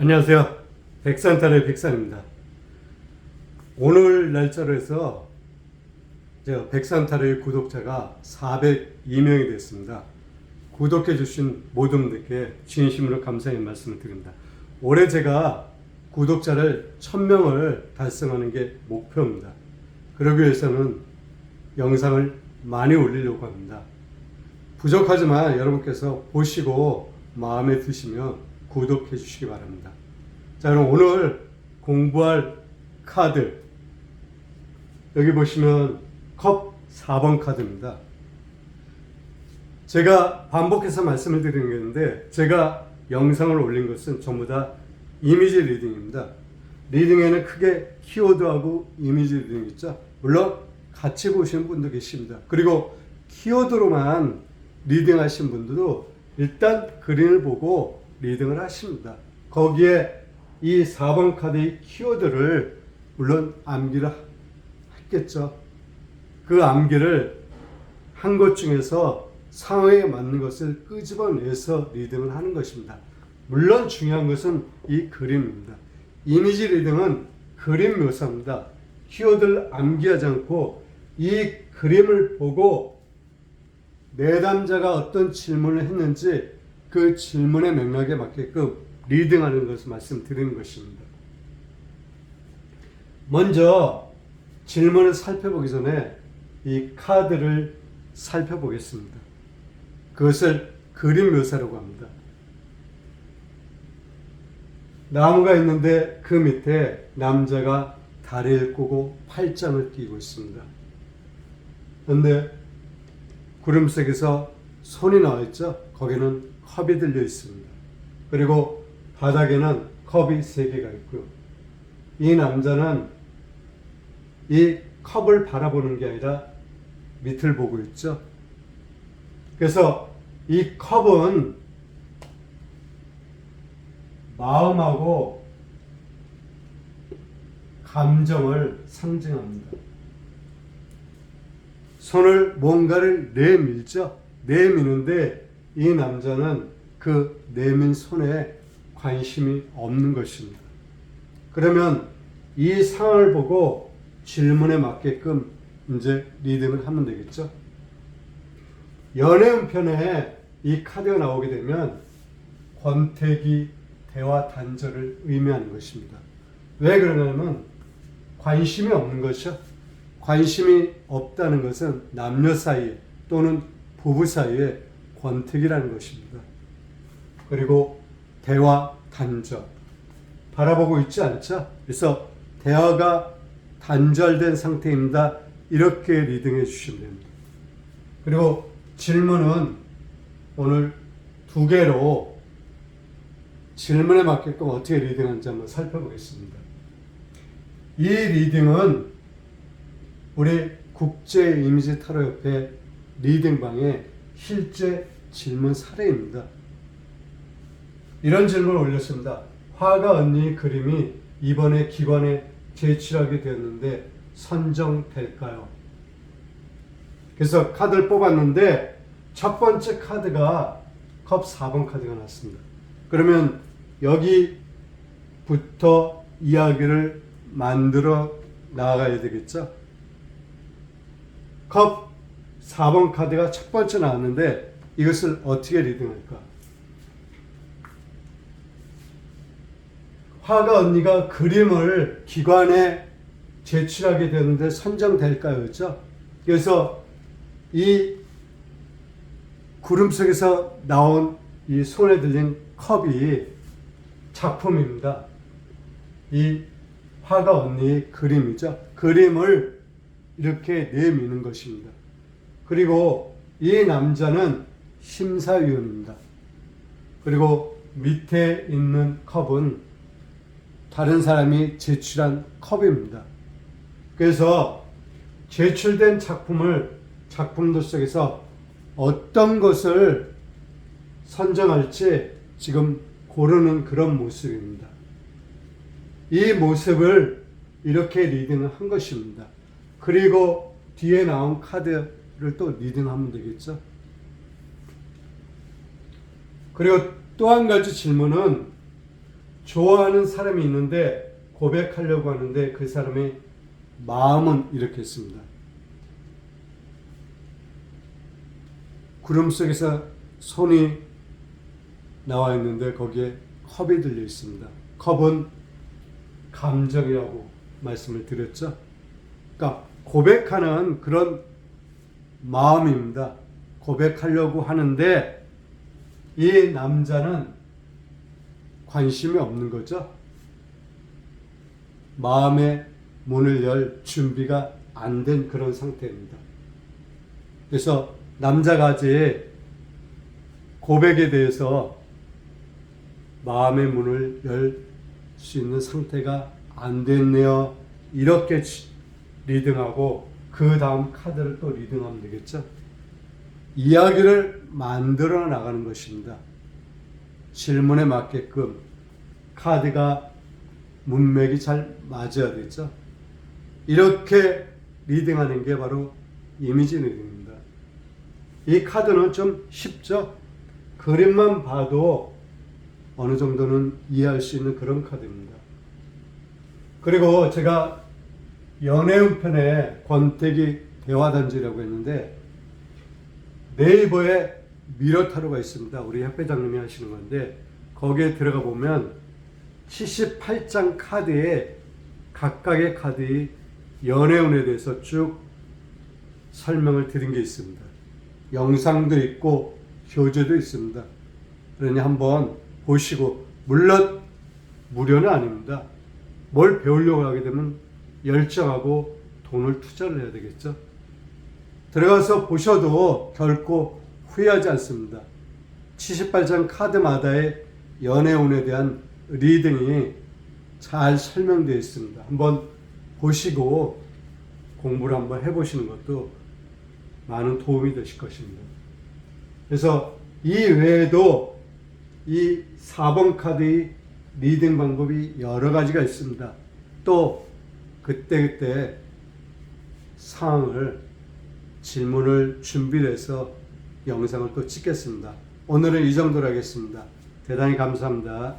안녕하세요. 백산탈의 백산입니다. 오늘 날짜로 해서 저 백산탈의 구독자가 402명이 됐습니다. 구독해 주신 모든 분들께 진심으로 감사의 말씀을 드립니다. 올해 제가 구독자를 1000명을 달성하는 게 목표입니다. 그러기 위해서는 영상을 많이 올리려고 합니다. 부족하지만 여러분께서 보시고 마음에 드시면 구독해 주시기 바랍니다. 자, 그럼 오늘 공부할 카드. 여기 보시면 컵 4번 카드입니다. 제가 반복해서 말씀을 드리는 게 있는데, 제가 영상을 올린 것은 전부 다 이미지 리딩입니다. 리딩에는 크게 키워드하고 이미지 리딩 있죠. 물론 같이 보시는 분도 계십니다. 그리고 키워드로만 리딩 하신 분들도 일단 그림을 보고 리딩을 하십니다. 거기에 이 4번 카드의 키워드를 물론 암기를 했겠죠. 그 암기를 한 것 중에서 상황에 맞는 것을 끄집어내서 리딩을 하는 것입니다. 물론 중요한 것은 이 그림입니다. 이미지 리딩은 그림 묘사입니다. 키워드를 암기하지 않고 이 그림을 보고 내담자가 어떤 질문을 했는지 그 질문의 맥락에 맞게끔 리딩하는 것을 말씀드리는 것입니다. 먼저 질문을 살펴보기 전에 이 카드를 살펴보겠습니다. 그것을 그림 묘사라고 합니다. 나무가 있는데 그 밑에 남자가 다리를 꼬고 팔짱을 끼고 있습니다. 그런데 구름 속에서 손이 나와 있죠. 거기는 컵이 들려 있습니다. 그리고 바닥에는 컵이 세 개가 있고요. 이 남자는 이 컵을 바라보는 게 아니라 밑을 보고 있죠. 그래서 이 컵은 마음하고 감정을 상징합니다. 손을 뭔가를 내밀죠. 내미는데 이 남자는 그 내민 손에 관심이 없는 것입니다. 그러면 이 상황을 보고 질문에 맞게끔 이제 리딩을 하면 되겠죠. 연애운 편에 이 카드가 나오게 되면 권태기, 대화 단절을 의미하는 것입니다. 왜 그러냐면 관심이 없는 것이죠. 관심이 없다는 것은 남녀 사이에 또는 부부 사이에 권태기라는 것입니다. 그리고 대화 단절 바라보고 있지 않죠. 그래서 대화가 단절된 상태입니다. 이렇게 리딩해 주시면 됩니다. 그리고 질문은 오늘 두 개로 질문에 맞게끔 어떻게 리딩하는지 한번 살펴보겠습니다. 이 리딩은 우리 국제 이미지 타로 협회 리딩방의 실제 질문 사례입니다. 이런 질문을 올렸습니다. 화가 언니 그림이 이번에 기관에 제출하게 되었는데 선정될까요? 그래서 카드를 뽑았는데 첫 번째 카드가 컵 4번 카드가 났습니다. 그러면 여기부터 이야기를 만들어 나가야 되겠죠? 컵 4번 카드가 첫 번째 나왔는데 이것을 어떻게 리딩할까? 화가 언니가 그림을 기관에 제출하게 되는데 선정될까요? 그렇죠? 그래서 이 구름 속에서 나온 이 손에 들린 컵이 작품입니다. 이 화가 언니의 그림이죠. 그림을 이렇게 내미는 것입니다. 그리고 이 남자는 심사위원입니다. 그리고 밑에 있는 컵은 다른 사람이 제출한 컵입니다. 그래서 제출된 작품을 작품들 속에서 어떤 것을 선정할지 지금 고르는 그런 모습입니다. 이 모습을 이렇게 리딩을 한 것입니다. 그리고 뒤에 나온 카드를 또 리딩하면 되겠죠. 그리고 또 한 가지 질문은 좋아하는 사람이 있는데 고백하려고 하는데 그 사람의 마음은 이렇게 했습니다. 구름 속에서 손이 나와 있는데 거기에 컵이 들려 있습니다. 컵은 감정이라고 말씀을 드렸죠. 그러니까 고백하는 그런 마음입니다. 고백하려고 하는데 이 남자는 관심이 없는 거죠. 마음의 문을 열 준비가 안 된 그런 상태입니다. 그래서 남자가 아직 고백에 대해서 마음의 문을 열 수 있는 상태가 안 됐네요. 이렇게 지- 리딩하고 그 다음 카드를 또 리딩하면 되겠죠. 이야기를 만들어 나가는 것입니다. 질문에 맞게끔 카드가 문맥이 잘 맞아야 되죠. 이렇게 리딩하는 게 바로 이미지 리딩입니다. 이 카드는 좀 쉽죠? 그림만 봐도 어느 정도는 이해할 수 있는 그런 카드입니다. 그리고 제가 연애운 편에 권태기 대화단지라고 했는데 네이버에 미러타로가 있습니다. 우리 협회장님이 하시는 건데 거기에 들어가 보면 78장 카드에 각각의 카드의 연애운에 대해서 쭉 설명을 드린 게 있습니다. 영상도 있고 교재도 있습니다. 그러니 한번 보시고 물론 무료는 아닙니다. 뭘 배우려고 하게 되면 열정하고 돈을 투자를 해야 되겠죠. 들어가서 보셔도 결코 후회하지 않습니다. 78장 카드마다의 연애운에 대한 리딩이 잘 설명되어 있습니다. 한번 보시고 공부를 한번 해보시는 것도 많은 도움이 되실 것입니다. 그래서 이 외에도 이 4번 카드의 리딩 방법이 여러 가지가 있습니다. 또 그때그때 상황을 질문을 준비해서 영상을 또 찍겠습니다. 오늘은 이 정도로 하겠습니다. 대단히 감사합니다.